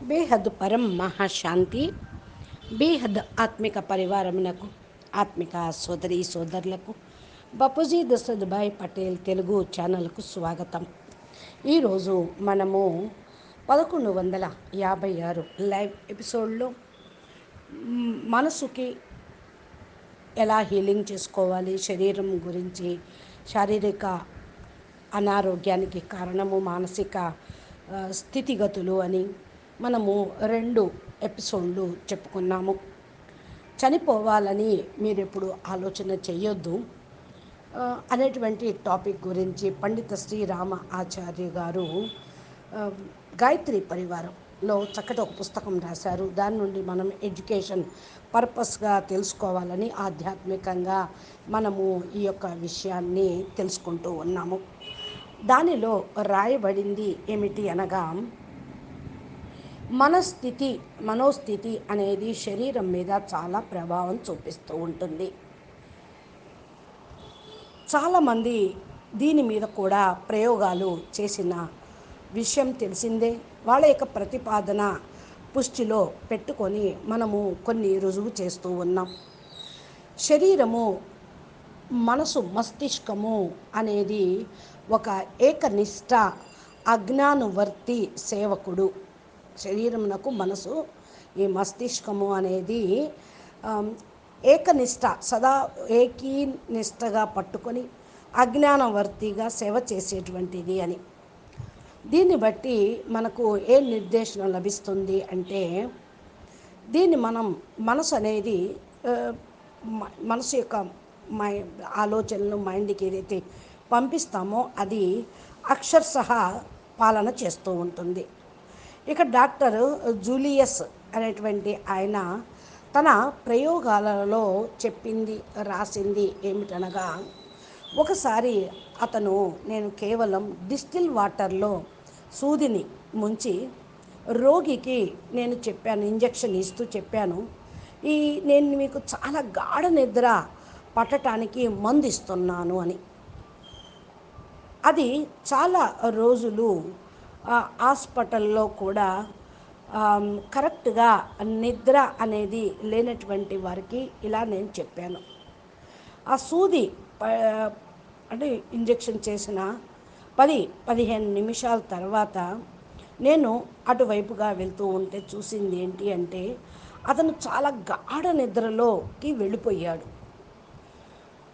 బేహద్ పరం మహాశాంతి బేహద్ ఆత్మిక పరివారమునకు ఆత్మిక సోదరి సోదరులకు బపుజీ దశరథ్భాయ్ పటేల్ తెలుగు ఛానల్కు స్వాగతం. ఈరోజు మనము పదకొండు వందల యాభై ఆరు లైవ్ ఎపిసోడ్లో మనసుకి ఎలా హీలింగ్ చేసుకోవాలి శరీరం గురించి శారీరక అనారోగ్యానికి కారణము మానసిక స్థితిగతులు అని మనము రెండు ఎపిసోడ్లు చెప్పుకున్నాము. చనిపోవాలని మీరు ఎప్పుడు ఆలోచన చేయొద్దు. అనేటువంటి టాపిక్ గురించి పండిత శ్రీరామ ఆచార్య గారు గాయత్రి పరివారంలో చక్కటి ఒక పుస్తకం రాశారు. దాని నుండి మనం ఎడ్యుకేషన్ పర్పస్గా తెలుసుకోవాలని ఆధ్యాత్మికంగా మనము ఈ యొక్క విషయాన్ని తెలుసుకుంటూ ఉన్నాము. దానిలో రాయబడింది ఏమిటి అనగా మనస్థితి మనోస్థితి అనేది శరీరం మీద చాలా ప్రభావం చూపిస్తూ ఉంటుంది. చాలామంది దీని మీద కూడా ప్రయోగాలు చేసిన విషయం తెలిసిందే. వాళ్ళ యొక్క ప్రతిపాదన పుష్టిలో పెట్టుకొని మనము కొన్ని రుజువు చేస్తూ ఉన్నాం. శరీరము మనసు మస్తిష్కము అనేది ఒక ఏకనిష్ట అజ్ఞానువర్తి సేవకుడు. శరీరమునకు మనసు ఈ మస్తిష్కము అనేది ఏకనిష్ట సదా ఏకీనిష్టగా పట్టుకొని అజ్ఞానవర్తిగా సేవ చేసేటువంటిది అని. దీన్ని బట్టి మనకు ఏ నిర్దేశం లభిస్తుంది అంటే దీన్ని మనం మనసు అనేది మనసు యొక్క మై ఆలోచనలు మైండ్కి ఏదైతే పంపిస్తామో అది అక్షరసహ పాలన చేస్తూ ఉంటుంది. ఇక డాక్టర్ జూలియస్ అనేటువంటి ఆయన తన ప్రయోగాలలో చెప్పింది రాసింది ఏమిటనగా ఒకసారి అతను నేను కేవలం డిస్టిల్ వాటర్లో సూదిని ముంచి రోగికి నేను చెప్పాను ఇంజెక్షన్ ఇస్తూ చెప్పాను. ఈ నేను మీకు చాలా గాఢ నిద్ర పట్టడానికి మందు ఇస్తున్నాను అని. అది చాలా రోజులు హాస్పిటల్లో కూడా కరెక్ట్గా నిద్ర అనేది లేనటువంటి వారికి ఇలా నేను చెప్పాను. ఆ సూది ప- అంటే ఇంజెక్షన్ చేసిన పది పదిహేను నిమిషాల తర్వాత నేను అటువైపుగా వెళ్తూ ఉంటే చూసింది ఏంటి అంటే అతను చాలా గాఢ నిద్రలోకి వెళ్ళిపోయాడు.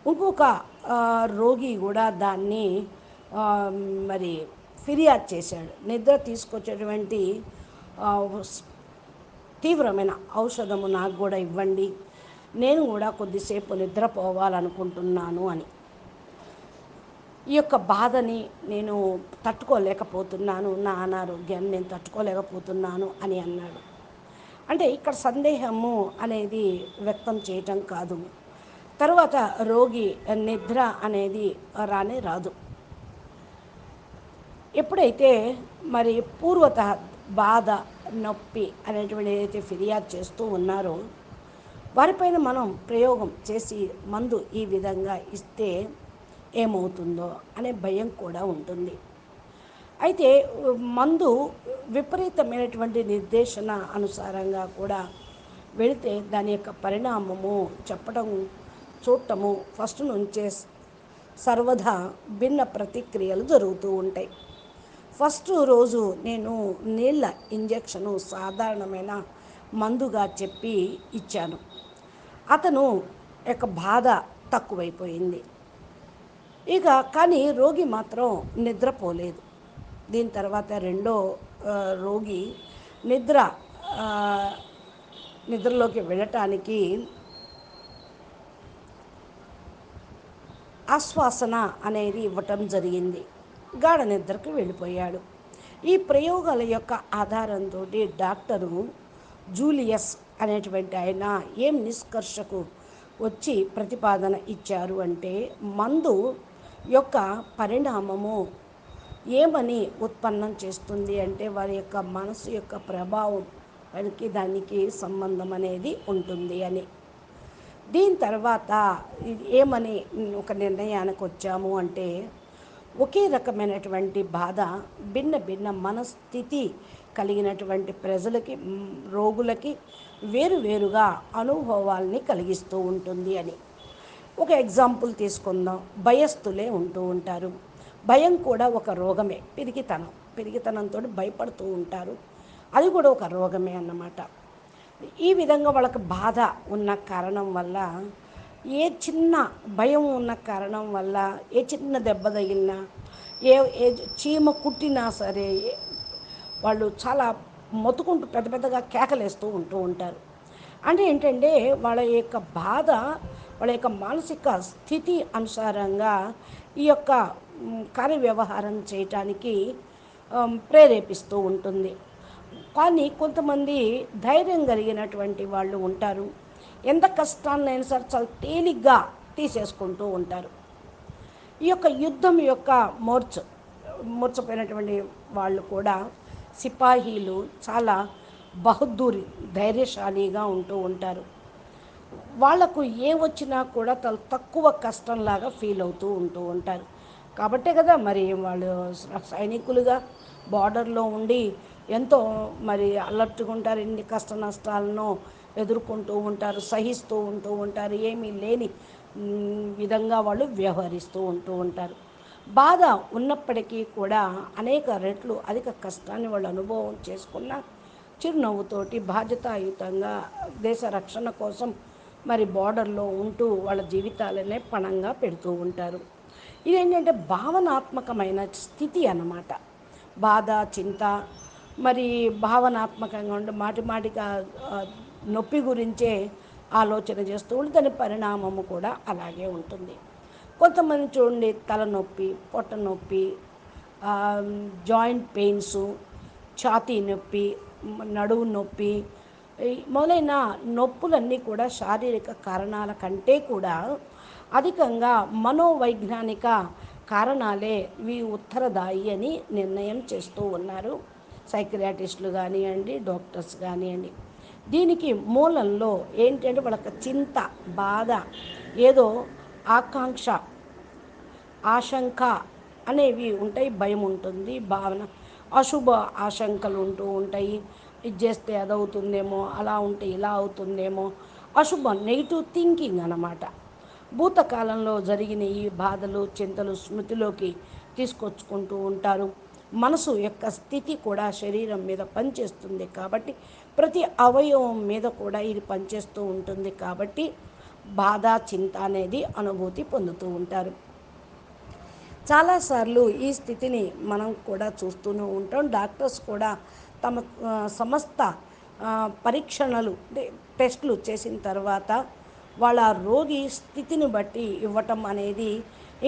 ఇంకొక రోగి కూడా దాన్ని మరి ఫిర్యాదు చేశాడు. నిద్ర తీసుకొచ్చేటువంటి తీవ్రమైన ఔషధము నాకు కూడా ఇవ్వండి. నేను కూడా కొద్దిసేపు నిద్రపోవాలనుకుంటున్నాను అని. ఈ యొక్క బాధని నేను తట్టుకోలేకపోతున్నాను. నా అనారోగ్యాన్ని నేను తట్టుకోలేకపోతున్నాను అని అన్నాడు. అంటే ఇక్కడ సందేహము అనేది వ్యక్తం చేయటం కాదు. తర్వాత రోగి నిద్ర అనేది రానే రాదు. ఎప్పుడైతే మరి పూర్వత బాధ నొప్పి అనేటువంటి ఏదైతే ఫిర్యాదు చేస్తూ ఉన్నారో వారిపైన మనం ప్రయోగం చేసి మందు ఈ విధంగా ఇస్తే ఏమవుతుందో అనే భయం కూడా ఉంటుంది. అయితే మందు విపరీతమైనటువంటి నిర్దేశన అనుసారంగా కూడా వెళితే దాని యొక్క పరిణామము చెప్పడం చూడటము ఫస్ట్ నుంచే సర్వదా భిన్న ప్రతిక్రియలు జరుగుతూ ఉంటాయి. ఫస్ట్ రోజు నేను నీళ్ళ ఇంజెక్షను సాధారణమైన మందుగా చెప్పి ఇచ్చాను. అతను యొక్క బాధ తక్కువైపోయింది. ఇక కానీ రోగి మాత్రం నిద్రపోలేదు. దీని తర్వాత రెండో రోగి నిద్ర నిద్రలోకి వెళ్ళటానికి ఆశ్వాసన అనేది ఇవ్వటం జరిగింది. గాఢ నిద్రకు వెళ్ళిపోయాడు. ఈ ప్రయోగాల యొక్క ఆధారంతో డాక్టరు జూలియస్ అనేటువంటి ఆయన ఏం నిష్కర్షకు వచ్చి ప్రతిపాదన ఇచ్చారు అంటే మందు యొక్క పరిణామము ఏమని ఉత్పన్నం చేస్తుంది అంటే వారి యొక్క మనసు యొక్క ప్రభావం వారికి దానికి సంబంధం అనేది ఉంటుంది అని. దీని తర్వాత ఏమని ఒక నిర్ణయానికి వచ్చాము అంటే ఒకే రకమైనటువంటి బాధ భిన్న భిన్న మనస్థితి కలిగినటువంటి ప్రజలకి రోగులకి వేరువేరుగా అనుభవాల్ని కలిగిస్తూ ఉంటుంది అని. ఒక ఎగ్జాంపుల్ తీసుకుందాం. భయస్థులే ఉంటూ ఉంటారు. భయం కూడా ఒక రోగమే పిరికితనం. పిరికితనంతో భయపడుతూ ఉంటారు. అది కూడా ఒక రోగమే అన్నమాట. ఈ విధంగా వాళ్ళకి బాధ ఉన్న కారణం వల్ల ఏ చిన్న భయం ఉన్న కారణం వల్ల ఏ చిన్న దెబ్బ తగిలినా ఏ ఏ చీమ కుట్టినా సరే వాళ్ళు చాలా మొత్తుకుంటూ పెద్ద పెద్దగా కేకలేస్తూ ఉంటూ ఉంటారు. అంటే ఏంటంటే వాళ్ళ యొక్క బాధ వాళ్ళ యొక్క మానసిక స్థితి అనుసారంగా ఈ యొక్క కార్య కార్యవ్యవహారం చేయటానికి ప్రేరేపిస్తూ ఉంటుంది. కానీ కొంతమంది ధైర్యం కలిగినటువంటి వాళ్ళు ఉంటారు. ఎంత కష్టాన్నైనా సరే చాలా తేలిగ్గా తీసేసుకుంటూ ఉంటారు. ఈ యొక్క యుద్ధం యొక్క మోర్చ మోర్చపోయినటువంటి వాళ్ళు కూడా సిపాహీలు చాలా బహదూరి ధైర్యశాలిగా ఉంటూ ఉంటారు. వాళ్ళకు ఏ వచ్చినా కూడా చాలా తక్కువ కష్టంలాగా ఫీల్ అవుతూ ఉంటూ ఉంటారు. కాబట్టే కదా మరి వాళ్ళు సైనికులుగా బార్డర్లో ఉండి ఎంతో మరి అలర్ట్గా ఉంటారు. ఎన్ని కష్ట నష్టాలను ఎదుర్కొంటూ ఉంటారు సహిస్తూ ఉంటూ ఉంటారు ఏమీ లేని విధంగా వాళ్ళు వ్యవహరిస్తూ ఉంటూ ఉంటారు. బాధ ఉన్నప్పటికీ కూడా అనేక రెట్లు అధిక కష్టాన్ని వాళ్ళు అనుభవం చేసుకున్న చిరునవ్వుతోటి బాధ్యతాయుతంగా దేశ రక్షణ కోసం మరి బార్డర్లో ఉంటూ వాళ్ళ జీవితాలనే పణంగా పెడుతూ ఉంటారు. ఇదేంటంటే భావనాత్మకమైన స్థితి అన్నమాట. బాధ చింత మరి భావనాత్మకంగా ఉండి మాటి మాటిగా నొప్పి గురించే ఆలోచన చేస్తూ ఉంటే దాని పరిణామము కూడా అలాగే ఉంటుంది. కొంతమంది చూడండి తలనొప్పి పొట్ట నొప్పి జాయింట్ పెయిన్స్ ఛాతీ నొప్పి నడువు నొప్పి మొదలైన నొప్పులన్నీ కూడా శారీరక కారణాల కంటే కూడా అధికంగా మనోవైజ్ఞానిక కారణాలే ఇవి ఉత్తరదాయి అని నిర్ణయం చేస్తూ ఉన్నారు. సైక్రియాటిస్టులు కానివ్వండి డాక్టర్స్ కానివ్వండి. దీనికి మూలంలో ఏంటంటే వాళ్ళకి చింత బాధ ఏదో ఆకాంక్ష ఆశంక అనేవి ఉంటాయి భయం ఉంటుంది భావన. అశుభ ఆశంకలు ఉంటూ ఉంటాయి. ఇది చేస్తే అది అవుతుందేమో అలా ఉంటే ఇలా అవుతుందేమో. అశుభ నెగిటివ్ థింకింగ్ అన్నమాట. భూతకాలంలో జరిగిన ఈ బాధలు చింతలు స్మృతిలోకి తీసుకొచ్చుకుంటూ ఉంటారు. మనసు యొక్క స్థితి కూడా శరీరం మీద పనిచేస్తుంది కాబట్టి ప్రతి అవయవం మీద కూడా ఇది పనిచేస్తూ ఉంటుంది కాబట్టి బాధ చింత అనేది అనుభూతి పొందుతూ ఉంటారు. చాలాసార్లు ఈ స్థితిని మనం కూడా చూస్తూనే ఉంటాం. డాక్టర్స్ కూడా తమ సమస్త పరీక్షణలు అంటే టెస్టులు చేసిన తర్వాత వాళ్ళ రోగి స్థితిని బట్టి ఇవ్వటం అనేది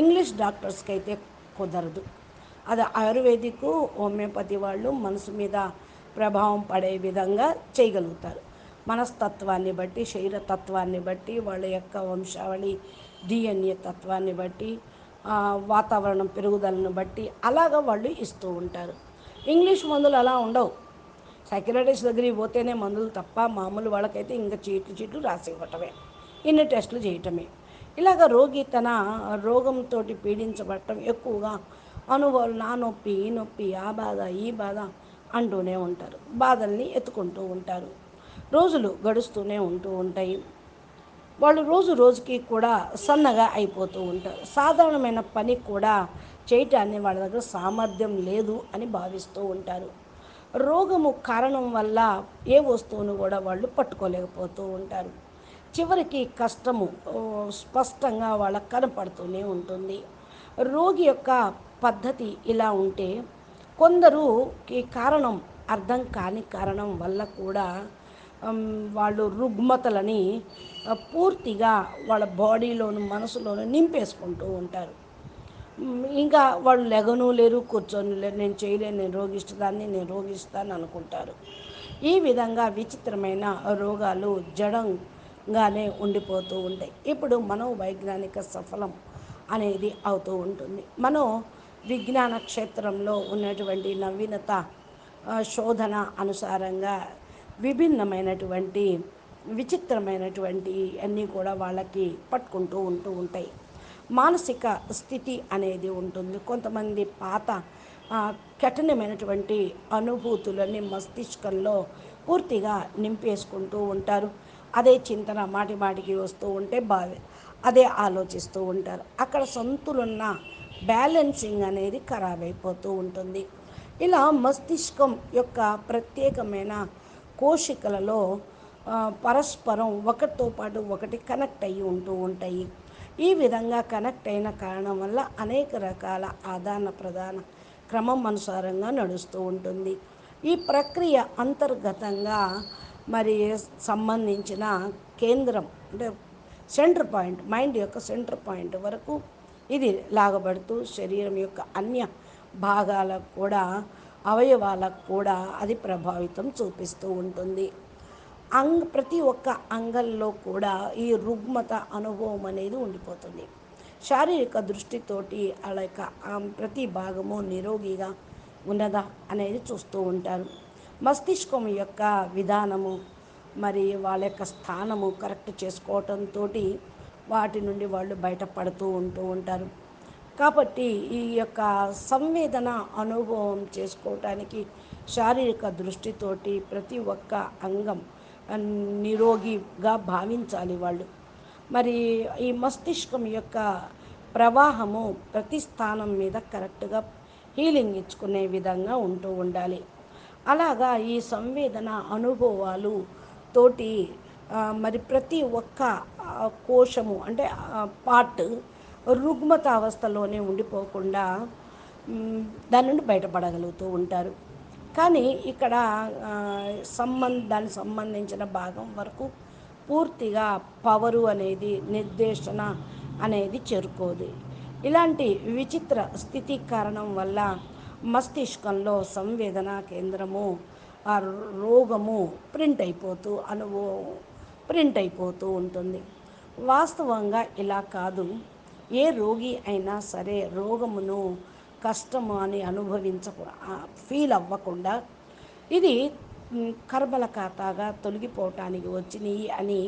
ఇంగ్లీష్ డాక్టర్స్కి అయితే కుదరదు. అది ఆయుర్వేదిక్ హోమియోపతి వాళ్ళు మనసు మీద ప్రభావం పడే విధంగా చేయగలుగుతారు. మనస్తత్వాన్ని బట్టి శరీరతత్వాన్ని బట్టి వాళ్ళ యొక్క వంశావళి డిఎన్ఏ తత్వాన్ని బట్టి వాతావరణం పెరుగుదలను బట్టి అలాగ వాళ్ళు ఇస్తూ ఉంటారు. ఇంగ్లీష్ మందులు అలా ఉండవు. సైకియాట్రిస్ట్ దగ్గరికి పోతేనే మందులు తప్ప మామూలు వాళ్ళకైతే ఇంకా చీట్లు చీట్లు రాసి ఇవ్వటమే. ఇన్ని టెస్టులు చేయటమే. ఇలాగ రోగి తన రోగంతో పీడించబడటం ఎక్కువగా అనుభవాలు నా నొప్పి ఈ నొప్పి ఆ బాధ ఈ బాధ అంటూనే ఉంటారు. బాధల్ని ఎత్తుకుంటూ ఉంటారు. రోజులు గడుస్తూనే ఉంటూ ఉంటాయి. వాళ్ళు రోజు రోజుకి కూడా సన్నగా అయిపోతూ ఉంటారు. సాధారణమైన పని కూడా చేయటాన్ని వాళ్ళ దగ్గర సామర్థ్యం లేదు అని భావిస్తూ ఉంటారు. రోగము కారణం వల్ల ఏ వస్తువును కూడా వాళ్ళు పట్టుకోలేకపోతూ ఉంటారు. చివరికి కష్టము స్పష్టంగా వాళ్ళకు కనపడుతూనే ఉంటుంది. రోగి యొక్క పద్ధతి ఇలా ఉంటే కొందరుకి కారణం అర్థం కాని కారణం వల్ల కూడా వాళ్ళు రుగ్మతలని పూర్తిగా వాళ్ళ బాడీలోను మనసులోను నింపేసుకుంటూ ఉంటారు. ఇంకా వాళ్ళు లెగను లేరు కూర్చొని లేరు నేను చేయలేను నేను రోగిస్తాన్ని నేను రోగిస్తాను అనుకుంటారు. ఈ విధంగా విచిత్రమైన రోగాలు జడంగానే ఉండిపోతూ ఉంటాయి. ఇప్పుడు మనో వైజ్ఞానిక సఫలం అనేది అవుతూ ఉంటుంది. మనో విజ్ఞాన క్షేత్రంలో ఉన్నటువంటి నవీనత శోధన అనుసారంగా విభిన్నమైనటువంటి విచిత్రమైనటువంటి అన్నీ కూడా వాళ్ళకి పట్టుకుంటూ ఉంటూ ఉంటాయి. మానసిక స్థితి అనేది ఉంటుంది. కొంతమంది పాత కఠినమైనటువంటి అనుభూతులని మస్తిష్కంలో పూర్తిగా నింపేసుకుంటూ ఉంటారు. అదే చింతన మాటి మాటికి వస్తూ ఉంటే బాగా అదే ఆలోచిస్తూ ఉంటారు. అక్కడ సొంతులున్న బ్యాలెన్సింగ్ అనేది ఖరాబ్ అయిపోతూ ఉంటుంది. ఇలా మస్తిష్కం యొక్క ప్రత్యేకమైన కోశికలలో పరస్పరం ఒకటితో పాటు ఒకటి కనెక్ట్ అయ్యి ఉంటూ ఉంటాయి. ఈ విధంగా కనెక్ట్ అయిన కారణం వల్ల అనేక రకాల ఆదాన ప్రధాన క్రమం అనుసారంగా నడుస్తూ ఉంటుంది. ఈ ప్రక్రియ అంతర్గతంగా మరి సంబంధించిన కేంద్రం అంటే సెంటర్ పాయింట్ మైండ్ యొక్క సెంటర్ పాయింట్ వరకు ఇది లాగబడుతూ శరీరం యొక్క అన్య భాగాలకు కూడా అవయవాలకు కూడా అది ప్రభావితం చూపిస్తూ ఉంటుంది. అంగ్ ప్రతి ఒక్క అంగంలో కూడా ఈ రుగ్మత అనుభవం అనేది ఉండిపోతుంది. శారీరక దృష్టితోటి వాళ్ళ యొక్క ప్రతి భాగము నిరోగిగా ఉన్నదా అనేది చూస్తూ ఉంటారు. మస్తిష్కం యొక్క విధానము మరి వాళ్ళ యొక్క స్థానము కరెక్ట్ చేసుకోవటంతో వాటి నుండి వాళ్ళు బయటపడుతూ ఉంటూ ఉంటారు. కాబట్టి ఈ యొక్క సంవేదన అనుభవం చేసుకోవటానికి శారీరక దృష్టితోటి ప్రతి ఒక్క అంగం నిరోగిగా భావించాలి వాళ్ళు. మరి ఈ మస్తిష్కం యొక్క ప్రవాహము ప్రతి స్థానం మీద కరెక్ట్గా హీలింగ్ ఇచ్చుకునే విధంగా ఉంటూ ఉండాలి. అలాగా ఈ సంవేదన అనుభవాలు తోటి మరి ప్రతి ఒక్క కోశము అంటే పార్ట్ రుగ్మత అవస్థలోనే ఉండిపోకుండా దాని నుండి బయటపడగలుగుతూ ఉంటారు. కానీ ఇక్కడ సంబంధ దానికి సంబంధించిన భాగం వరకు పూర్తిగా పవరు అనేది నిర్దేశన అనేది చేరుకోదు. ఇలాంటి విచిత్ర స్థితి కారణం వల్ల మస్తిష్కంలో సంవేదన కేంద్రము ఆ రోగము ప్రింట్ అయిపోతూ అనుభవం ప్రింట్ అయిపోతూ ఉంటుంది. వాస్తవంగా ఇలా కాదు. ఏ రోగి అయినా సరే రోగమును కష్టము అని అనుభవించ ఫీల్ అవ్వకుండా ఇది కర్మల ఖాతాగా తొలగిపోవటానికి వచ్చినాయి అని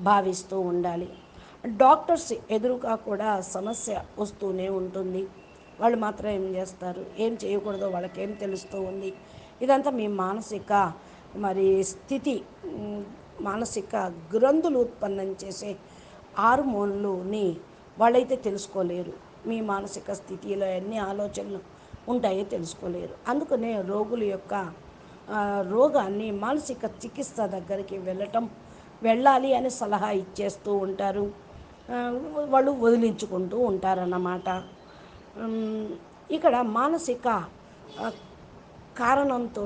భావిస్తూ ఉండాలి. డాక్టర్స్ ఎదురుగా కూడా సమస్య వస్తూనే ఉంటుంది. వాళ్ళు మాత్రం ఏం చేస్తారు? ఏం చేయకూడదో వాళ్ళకేం తెలుస్తూ ఉంది. ఇదంతా మీ మానసిక మరి స్థితి మానసిక గ్రంథులు ఉత్పన్నం చేసే హార్మోన్లుని వాళ్ళైతే తెలుసుకోలేరు. మీ మానసిక స్థితిలో ఎన్ని ఆలోచనలు ఉంటాయో తెలుసుకోలేరు. అందుకనే రోగుల యొక్క రోగాన్ని మానసిక చికిత్స దగ్గరికి వెళ్ళటం వెళ్ళాలి అని సలహా ఇచ్చేస్తూ ఉంటారు. వాళ్ళు వదిలించుకుంటూ ఉంటారన్నమాట. ఇక్కడ మానసిక కారణంతో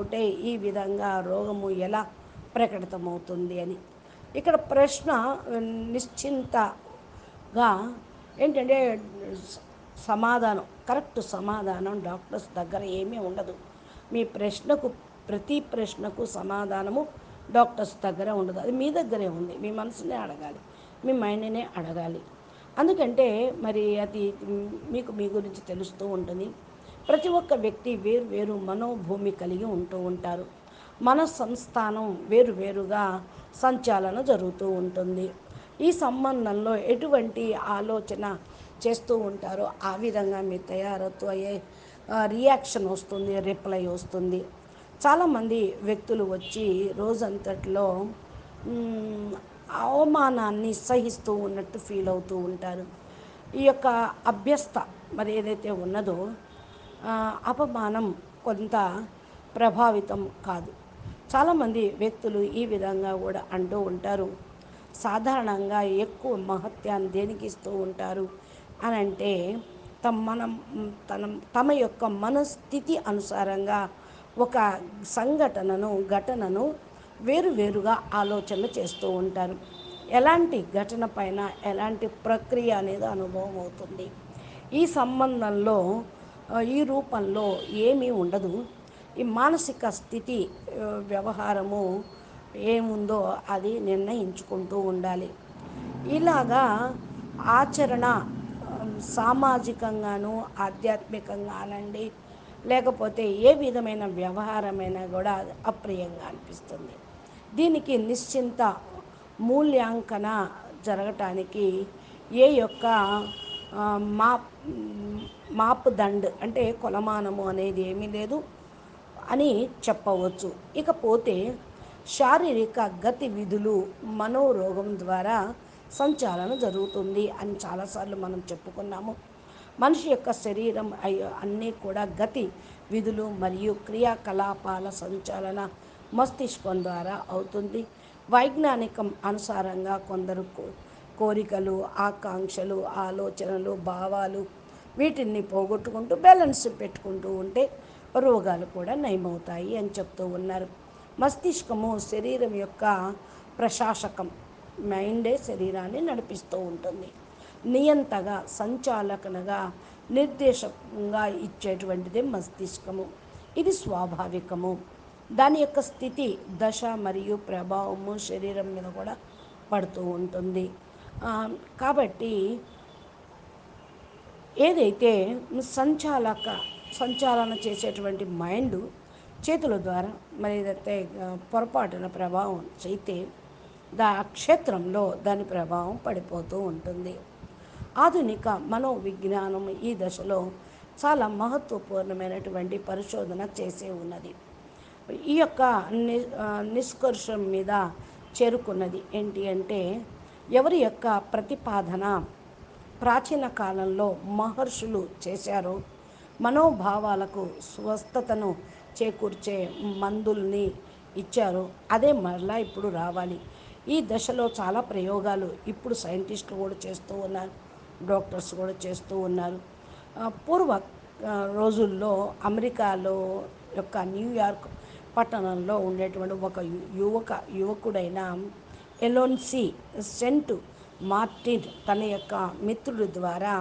ఈ విధంగా రోగము ఎలా ప్రకటితమవుతుంది అని. ఇక్కడ ప్రశ్న నిశ్చింతగా ఏంటంటే సమాధానం కరెక్ట్ సమాధానం డాక్టర్స్ దగ్గర ఏమీ ఉండదు. మీ ప్రశ్నకు ప్రతి ప్రశ్నకు సమాధానము డాక్టర్స్ దగ్గర ఉండదు. అది మీ దగ్గరే ఉంది. మీ మనసునే అడగాలి. మీ మైండ్నే అడగాలి. అందుకంటే మరి అది మీకు మీ గురించి తెలుస్తూ ఉంటుంది. ప్రతి ఒక్క వ్యక్తి వేరు వేరు మనోభూమి కలిగి ఉంటూ ఉంటారు. మన సంస్థానం వేరు వేరుగా సంచాలన జరుగుతూ ఉంటుంది. ఈ సంబంధంలో ఎటువంటి ఆలోచన చేస్తూ ఉంటారో ఆ విధంగా మీ తయారత్తు అయ్యే రియాక్షన్ వస్తుంది రిప్లై వస్తుంది. చాలామంది వ్యక్తులు వచ్చి రోజంతట్లో అవమానాన్ని సహిస్తూ ఉన్నట్టు ఫీల్ అవుతూ ఉంటారు. ఈ యొక్క అభ్యస్త మరి ఏదైతే ఉన్నదో అపమానం కొంత ప్రభావితం కాదు. చాలామంది వ్యక్తులు ఈ విధంగా కూడా అంటూ ఉంటారు. సాధారణంగా ఎక్కువ మహత్యాన్ని దేనికి ఇస్తూ ఉంటారు? అని అంటే తమ మనం తన తమ యొక్క మనస్థితి అనుసారంగా ఒక సంఘటనను ఘటనను వేరువేరుగా ఆలోచనలు చేస్తూ ఉంటారు. ఎలాంటి ఘటన పైన ఎలాంటి ప్రక్రియ అనేది అనుభవం అవుతుంది? ఈ సంబంధంలో ఈ రూపంలో ఏమీ ఉండదు. ఈ మానసిక స్థితి వ్యవహారము ఏముందో అది నిర్ణయించుకుంటూ ఉండాలి. ఇలాగా ఆచరణ సామాజికంగాను ఆధ్యాత్మికంగా అనండి లేకపోతే ఏ విధమైన వ్యవహారమైనా కూడా అప్రియంగా అనిపిస్తుంది. దీనికి నిశ్చింత మూల్యాంకన జరగటానికి ఏ యొక్క మాప్ మా అంటే కొలమానము అనేది ఏమీ లేదు. అని చెప్పవచ్చు. ఇకపోతే శారీరక గతి విధులు మనోరోగం ద్వారా సంచాలన జరుగుతుంది అని చాలాసార్లు మనం చెప్పుకున్నాము. మనిషి యొక్క శరీరం అయ్యో అన్నీ కూడా గతి విధులు మరియు క్రియాకలాపాల సంచాలన మస్తిష్కం ద్వారా అవుతుంది. వైజ్ఞానికం అనుసారంగా కొందరు కోరికలు ఆకాంక్షలు ఆలోచనలు భావాలు వీటిని పోగొట్టుకుంటూ బ్యాలెన్స్ పెట్టుకుంటూ ఉంటే రోగాలు కూడా నయమవుతాయి అని చెప్తూ ఉన్నారు. మస్తిష్కము శరీరం యొక్క ప్రశాసకం మైండే శరీరాన్ని నడిపిస్తూ ఉంటుంది. నియంతగా సంచాలకనగా నిర్దేశంగా ఇచ్చేటువంటిదే మస్తిష్కము. ఇది స్వాభావికము. దాని యొక్క స్థితి దశ మరియు ప్రభావము శరీరం మీద కూడా పడుతూ ఉంటుంది. కాబట్టి ఏదైతే సంచాలక సంచాలన చేసేటువంటి మైండ్ చేతుల ద్వారా మరి ఏదైతే పొరపాటున ప్రభావం చేస్తే దా క్షేత్రంలో దాని ప్రభావం పడిపోతూ ఉంటుంది. ఆధునిక మనోవిజ్ఞానం ఈ దశలో చాలా మహత్వపూర్ణమైనటువంటి పరిశోధన చేసే ఉన్నది. ఈ యొక్క ని నిష్కర్షం మీద చేరుకున్నది ఏంటి అంటే ఎవరి యొక్క ప్రతిపాదన ప్రాచీన కాలంలో మహర్షులు చేశారో మనోభావాలకు స్వస్థతను చేకూర్చే మందుల్ని ఇచ్చారు. అదే మరలా ఇప్పుడు రావాలి. ఈ దశలో చాలా ప్రయోగాలు ఇప్పుడు సైంటిస్టులు కూడా చేస్తూ ఉన్నారు. డాక్టర్స్ కూడా చేస్తూ ఉన్నారు. పూర్వ రోజుల్లో అమెరికాలో యొక్క న్యూయార్క్ పట్టణంలో ఉండేటువంటి ఒక యువక యువకుడైన ఎలోన్సి సెంట్ మార్టిన్ తన యొక్క మిత్రుడి ద్వారా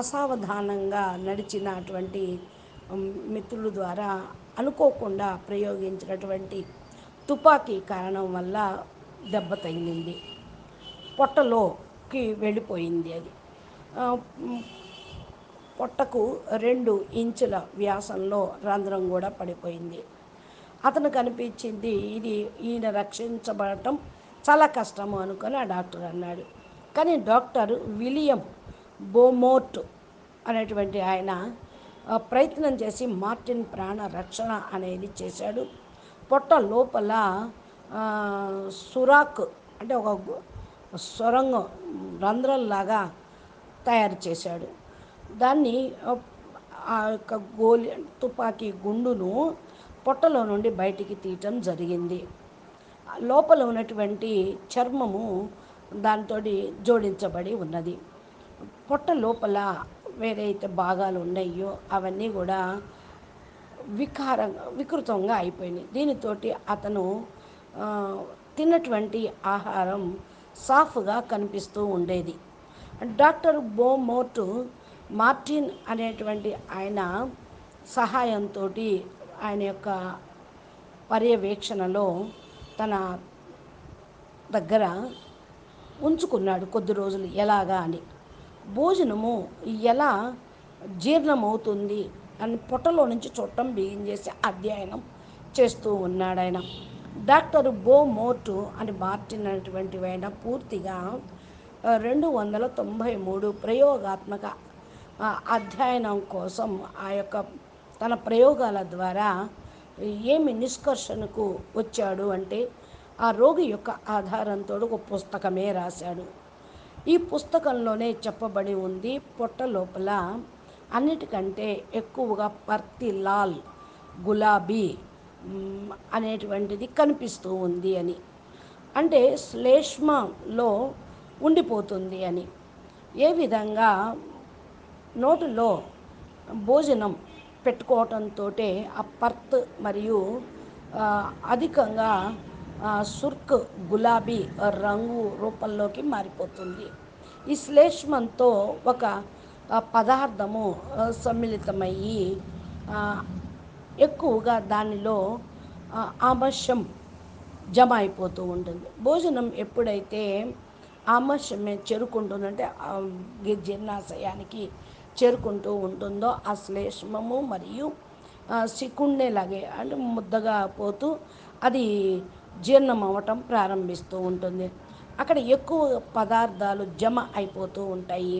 అసావధానంగా నడిచినటువంటి మిత్రుల ద్వారా అనుకోకుండా ప్రయోగించినటువంటి తుపాకీ కారణం వల్ల దెబ్బ తగిలింది. పొట్టలోకి వెళ్ళిపోయింది అది. పొట్టకు రెండు ఇంచుల వ్యాసంలో రంధ్రం కూడా పడిపోయింది. అతను కనిపించింది ఇది ఈయన రక్షించబడటం చాలా కష్టము అనుకొని ఆ డాక్టర్ అన్నాడు. కానీ డాక్టర్ విలియం బోమోర్ట్ అనేటువంటి ఆయన ప్రయత్నం చేసి మార్టిన్ ప్రాణ రక్షణ అనేది చేశాడు. పొట్ట లోపల సురాక్ అంటే ఒక సొరంగం రంధ్రంలాగా తయారు చేశాడు. దాన్ని ఆ, యొక్క గోలి తుపాకీ గుండును పొట్టలో నుండి బయటికి తీయటం జరిగింది. లోపల ఉన్నటువంటి చర్మము దాంతో జోడించబడి ఉన్నది. పొట్ట లోపల వేరైతే భాగాలు ఉన్నాయో అవన్నీ కూడా వికారంగా వికృతంగా అయిపోయినాయి. దీనితోటి అతను తిన్నటువంటి ఆహారం సాఫ్గా కనిపిస్తూ ఉండేది. డాక్టర్ బోమోర్టు మార్టిన్ అనేటువంటి ఆయన సహాయంతో ఆయన యొక్క పర్యవేక్షణలో తన దగ్గర ఉంచుకున్నాడు కొద్ది రోజులు. ఎలాగా అని? భోజనము ఎలా జీర్ణమవుతుంది అని పొట్టలో నుంచి చుట్టం బిగించేసి అధ్యయనం చేస్తూ ఉన్నాడు ఆయన. డాక్టర్ బో మోర్టు అని మార్టిన్ అనేటువంటి ఆయన పూర్తిగా రెండు వందల తొంభై మూడు ప్రయోగాత్మక అధ్యయనం కోసం ఆ యొక్క తన ప్రయోగాల ద్వారా ఏమి నిష్కర్షణకు వచ్చాడు అంటే ఆ రోగి యొక్క ఆధారంతో ఒక పుస్తకమే రాశాడు. ఈ పుస్తకంలోనే చెప్పబడి ఉంది పొట్ట లోపల అన్నిటికంటే ఎక్కువగా పర్తి లాల్ గులాబీ అనేటువంటిది కనిపిస్తూ ఉంది అని. అంటే శ్లేష్మలో ఉండిపోతుంది అని. ఏ విధంగా నోటిలో భోజనం పెట్టుకోవటంతో ఆ పర్త్ మరియు అధికంగా సుర్క్ గులాబీ రంగు రూపంలోకి మారిపోతుంది. ఈ శ్లేష్మంతో ఒక పదార్థము సమ్మిళితమయ్యి ఎక్కువగా దానిలో ఆమర్షం జమ అయిపోతూ ఉంటుంది. భోజనం ఎప్పుడైతే ఆమర్షమే చేరుకుంటుందంటే జీర్ణాశయానికి చేరుకుంటూ ఉంటుందో ఆ శ్లేష్మము మరియు ఆ, సికుండేలాగే అంటే ముద్దగా పోతూ అది జీర్ణం అవ్వటం ప్రారంభిస్తూ ఉంటుంది. అక్కడ ఎక్కువ పదార్థాలు జమ అయిపోతూ ఉంటాయి.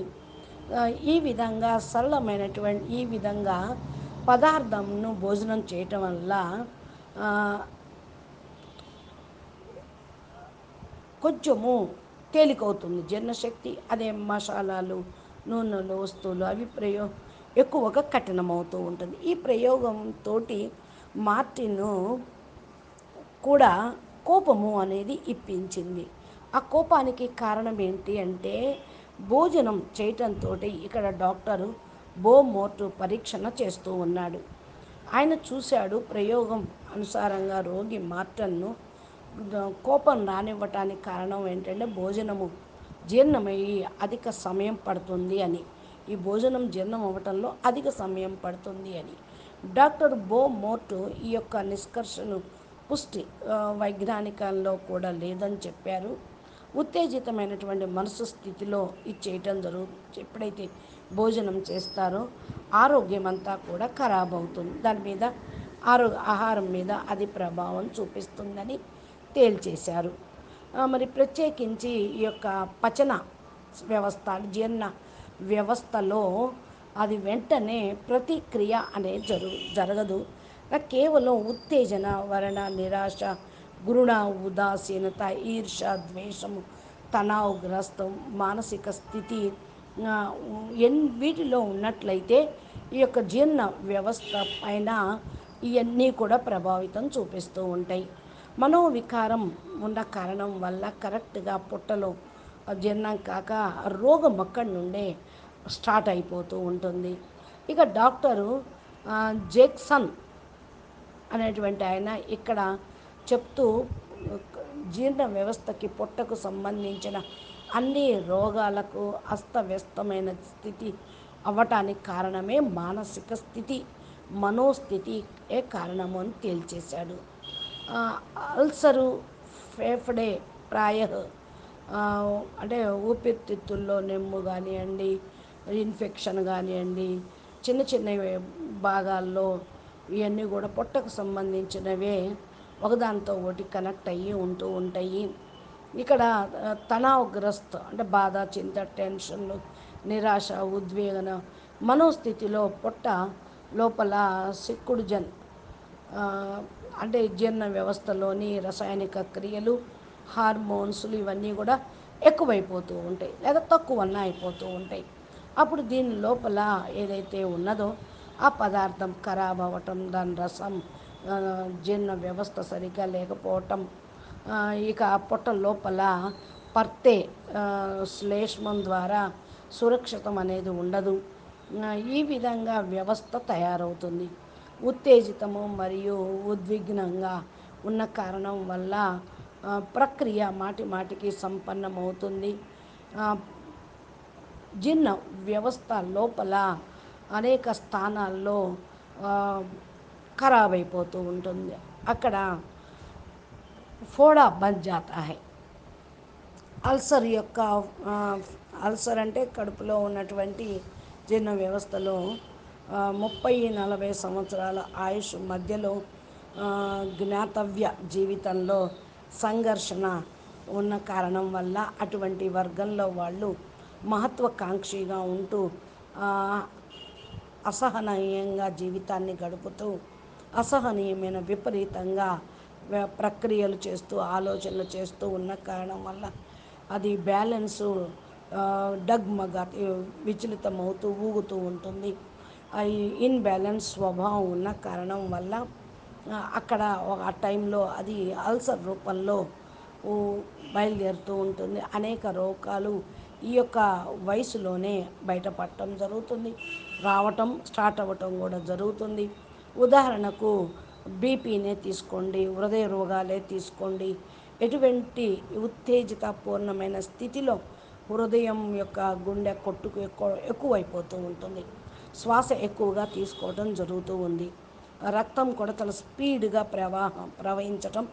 ఈ విధంగా సరళమైనటువంటి ఈ విధంగా పదార్థంను భోజనం చేయటం వల్ల కొంచెము తేలికవుతుంది జీర్ణశక్తి. అదే మసాలాలు నూనెలు వస్తువులు అవి ప్రయో ఎక్కువగా కఠినమవుతూ ఉంటుంది. ఈ ప్రయోగంతో మార్టిను కూడా కోపము అనేది ఇప్పించింది. ఆ కోపానికి కారణం ఏంటి అంటే భోజనం చేయటంతో ఇక్కడ డాక్టరు బో మోటు పరీక్షణ చేస్తూ ఉన్నాడు. ఆయన చూశాడు ప్రయోగం అనుసారంగా రోగి మార్టన్ను కోపం రానివ్వటానికి కారణం ఏంటంటే భోజనము జీర్ణమయ్యి అధిక సమయం పడుతుంది అని. ఈ భోజనం జీర్ణం అవ్వటంలో అధిక సమయం పడుతుంది అని. డాక్టర్ బో మోటు ఈ యొక్క నిష్కర్షను పుష్టి ఆ, వైజ్ఞానికంలో కూడా లేదని చెప్పారు. ఉత్తేజితమైనటువంటి మనసు స్థితిలో ఇది చేయటం జరుగుతుంది ఎప్పుడైతే భోజనం చేస్తారో ఆరోగ్యం అంతా కూడా ఖరాబ్ అవుతుంది దాని మీద ఆరో ఆహారం మీద అది ప్రభావం చూపిస్తుందని తేల్చేశారు. మరి ప్రత్యేకించి ఈ యొక్క పచన వ్యవస్థ జీర్ణ వ్యవస్థలో అది వెంటనే ప్రతిక్రియ అనేది జరు జరగదు. కేవలం ఉత్తేజన వరణ నిరాశ గురుణ ఉదాసీనత ఈర్ష ద్వేషము తనావుగ్రస్తం మానసిక స్థితి ఎన్ వీటిలో ఉన్నట్లయితే ఈ యొక్క జీర్ణ వ్యవస్థ పైన ఇవన్నీ కూడా ప్రభావితం చూపిస్తూ ఉంటాయి. మనోవికారం ఉన్న కారణం వల్ల కరెక్ట్గా పుట్టలో జీర్ణం కాక రోగం అక్కడి నుండే స్టార్ట్ అయిపోతూ ఉంటుంది. ఇక డాక్టరు జెక్సన్ జేక్సన్ అనేటువంటి ఆయన ఇక్కడ చెప్తూ జీర్ణ వ్యవస్థకి పొట్టకు సంబంధించిన అన్ని రోగాలకు అస్తవ్యస్తమైన స్థితి అవ్వటానికి కారణమే మానసిక స్థితి. మనోస్థితి ఏ కారణము అని తేల్చేశాడు. అల్సరు ఫేఫడే ప్రాయ అంటే ఊపిరితిత్తుల్లో నెమ్ము కానివ్వండి ఇన్ఫెక్షన్ కానివ్వండి చిన్న చిన్న భాగాల్లో ఇవన్నీ కూడా పొట్టకు సంబంధించినవే ఒకదానితో ఒకటి కనెక్ట్ అయ్యి ఉంటూ ఉంటాయి. ఇక్కడ ఆ, తనావగ్రస్త అంటే బాధ చింత టెన్షన్లు నిరాశ ఉద్వేగన మనోస్థితిలో పొట్ట లోపల సిక్కుడు జన్ అంటే జీర్ణ వ్యవస్థలోని రసాయనిక క్రియలు హార్మోన్స్లు ఇవన్నీ కూడా ఎక్కువైపోతూ ఉంటాయి లేదా తక్కువన్నా అయిపోతూ ఉంటాయి. అప్పుడు దీని లోపల ఏదైతే ఉన్నదో ఆ పదార్థం ఖరాబ్ అవ్వటం దాని రసం జీర్ణ వ్యవస్థ సరిగ్గా లేకపోవటం ఇక పొట్ట లోపల పర్తే శ్లేష్మం ద్వారా సురక్షితం అనేది ఉండదు. ఈ విధంగా వ్యవస్థ తయారవుతుంది. ఉత్తేజితము మరియు ఉద్విగ్నంగా ఉన్న కారణం వల్ల ప్రక్రియ మాటి మాటికి సంపన్నమవుతుంది. జీర్ణ వ్యవస్థ లోపల అనేక స్థానాల్లో ఖరాబ్ అయిపోతూ ఉంటుంది. అక్కడ ఫోడా బంద్ జాతా హై. అల్సర్ యొక్క అల్సర్ అంటే కడుపులో ఉన్నటువంటి జీర్ణ వ్యవస్థలో ముప్పై నలభై సంవత్సరాల ఆయుష్ మధ్యలో జ్ఞాతవ్య జీవితంలో సంఘర్షణ ఉన్న కారణం వల్ల అటువంటి వర్గంలో వాళ్ళు మహత్వాకాంక్షిగా ఉంటూ అసహనీయంగా జీవితాన్ని గడుపుతూ అసహనీయమైన విపరీతంగా ప్రక్రియలు చేస్తూ ఆలోచనలు చేస్తూ ఉన్న కారణం వల్ల అది బ్యాలెన్సు ఆ, డగ్మగ విచలితమవుతూ ఊగుతూ ఉంటుంది. ఈ ఇన్బ్యాలెన్స్ స్వభావం ఉన్న కారణం వల్ల అక్కడ ఒక ఆ టైంలో అది అల్సర్ రూపంలో బయలుదేరుతూ ఉంటుంది. అనేక రోగాలు ఈ యొక్క వయసులోనే బయటపడటం జరుగుతుంది. రావటం స్టార్ట్ అవ్వటం కూడా జరుగుతుంది. ఉదాహరణకు బీపీనే తీసుకోండి హృదయ రోగాలే తీసుకోండి. ఎటువంటి ఉత్తేజితపూర్ణమైన స్థితిలో హృదయం యొక్క గుండె కొట్టుకు ఎక్కువ ఎక్కువైపోతూ ఉంటుంది. శ్వాస ఎక్కువగా తీసుకోవడం జరుగుతూ ఉంది. రక్తం కూడా చాలా స్పీడ్గా ప్రవాహం ప్రవహించటం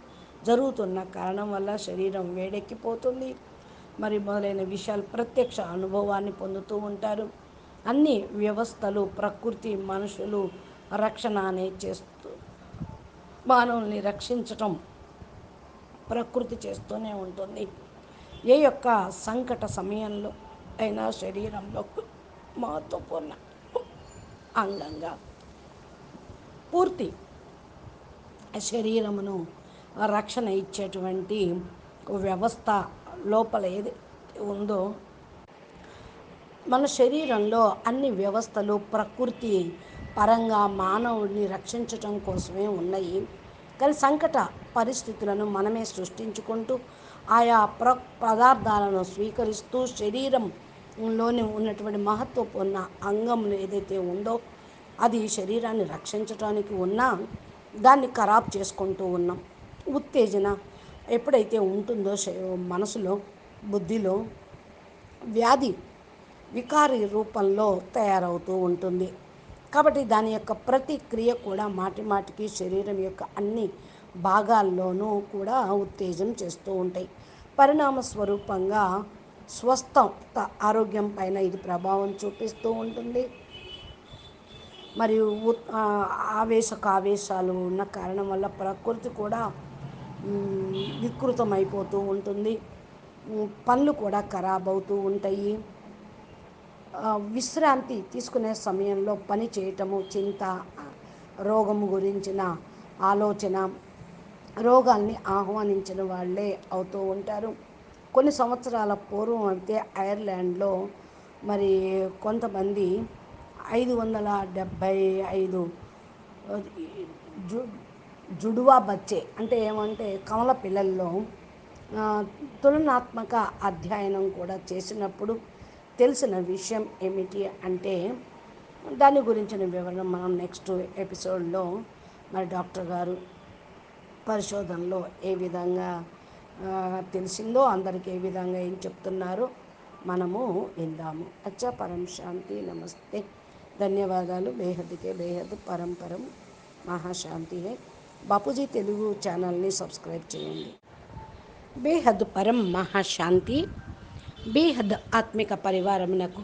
జరుగుతున్న కారణం వల్ల శరీరం వేడెక్కిపోతుంది. మరి మొదలైన విషయాలు ప్రత్యక్ష అనుభవాన్ని పొందుతూ ఉంటారు. అన్ని వ్యవస్థలు ప్రకృతి మనుషులు రక్షణ అనే చేస్తూ మానవుల్ని రక్షించటం ప్రకృతి చేస్తూనే ఉంటుంది. ఏ యొక్క సంకట సమయంలో అయినా శరీరంలో మహత్వపూర్ణ అంగంగా పూర్తి శరీరమును రక్షణ ఇచ్చేటువంటి వ్యవస్థ లోపల ఏది ఉందో మన శరీరంలో అన్ని వ్యవస్థలు ప్రకృతి పరంగా మానవుడిని రక్షించటం కోసమే ఉన్నాయి. కానీ సంకట పరిస్థితులను మనమే సృష్టించుకుంటూ ఆయా ప్ర పదార్థాలను స్వీకరిస్తూ శరీరంలోని ఉన్నటువంటి మహత్వపూర్ణ అంగం ఏదైతే ఉందో అది శరీరాన్ని రక్షించడానికి ఉన్నా దాన్ని ఖరాబ్ చేసుకుంటూ ఉన్నాం. ఉత్తేజన ఎప్పుడైతే ఉంటుందో మనసులో బుద్ధిలో వ్యాధి వికారి రూపంలో తయారవుతూ ఉంటుంది. కాబట్టి దాని యొక్క ప్రతిక్రియ కూడా మాటి మాటికి శరీరం యొక్క అన్ని భాగాల్లోనూ కూడా ఉత్తేజం చేస్తూ ఉంటాయి. పరిణామ స్వరూపంగా స్వస్థత ఆరోగ్యం పైన ఇది ప్రభావం చూపిస్తూ ఉంటుంది. మరియు ఆవేశక ఆవేశాలు ఉన్న కారణం వల్ల ప్రకృతి కూడా వికృతమైపోతూ ఉంటుంది. పనులు కూడా ఖరాబ్ అవుతూ ఉంటాయి. విశ్రాంతి తీసుకునే సమయంలో పని చేయటము చింత రోగము గురించిన ఆలోచన రోగాల్ని ఆహ్వానించిన వాళ్ళే అవుతూ ఉంటారు. కొన్ని సంవత్సరాల పూర్వం అయితే ఐర్లాండ్లో మరి కొంతమంది ఐదు వందల డెబ్భై ఐదు జు జుడువా బచ్చే అంటే ఏమంటే కమల పిల్లల్లో తులనాత్మక అధ్యయనం కూడా చేసినప్పుడు తెలిసిన విషయం ఏమిటి అంటే దాని గురించిన వివరణ మనం నెక్స్ట్ ఎపిసోడ్లో మరి డాక్టర్ గారు పరిశోధనలో ఏ విధంగా తెలిసిందో అందరికీ ఏ విధంగా ఏం చెప్తున్నారో మనము విందాము. అచ్చా పరం శాంతి నమస్తే. ధన్యవాదాలు. బేహద్కే బేహద్ పరంపరం మహాశాంతి హే. బాపూజీ తెలుగు ఛానల్ని సబ్స్క్రైబ్ చేయండి. బేహద్ పరం మహాశాంతి. బేహద్ ఆత్మిక పరివారమునకు